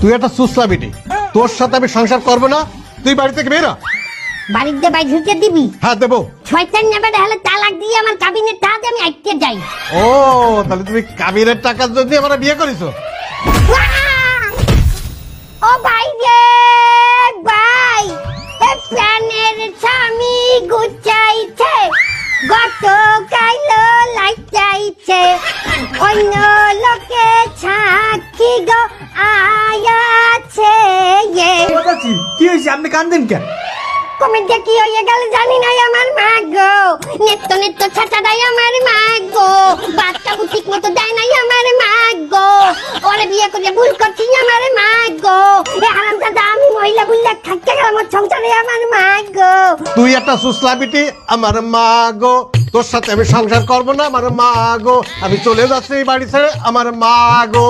তুই একটা সুসলা বেটি। তোর সাথে আমি সংসার করব না তুই বাড়ি থেকে বেরা বাড়িতে বাই ঢুকে দিবি? হ্যাঁ দেবো। ছয়টার নেবে হলে তালাক দিয়ে আমার কাবিনের টাকা আমি আইতে যাই। ও তাহলে তুমি টাকার জন্য আমার বিয়ে করেছ। ও ভাই রে ভাই এ প্রাণের স্বামী গুচাইছে গত কাইলো লাইটাইছে অন্য লোকে ছাকি গো আয়াছে ইয়ে। চাচি কি হয়েছে? আপনি কান্দেন কেন? কমেন্টে কি হয়ে গেল জানি নাই আমার মা গো নেত্য নেত্য ছাটাটাই আমার মা গো বাচ্চা ঠিক মতো দেয় নাই আমার মা গো ওরে বিয়ে করে ভুল করছি আমার মা গো এ হারাম দাদা আমি মহিলা বুল্লা থাকতে গেলাম আমার সংসারে আমার মা গো তুই একটা সুসলা বেটি আমার মা গো তোর সাথে আমি সংসার করব না আমার মা গো আমি চলে যাচ্ছি এই বাড়ি ছেড়ে আমার মা গো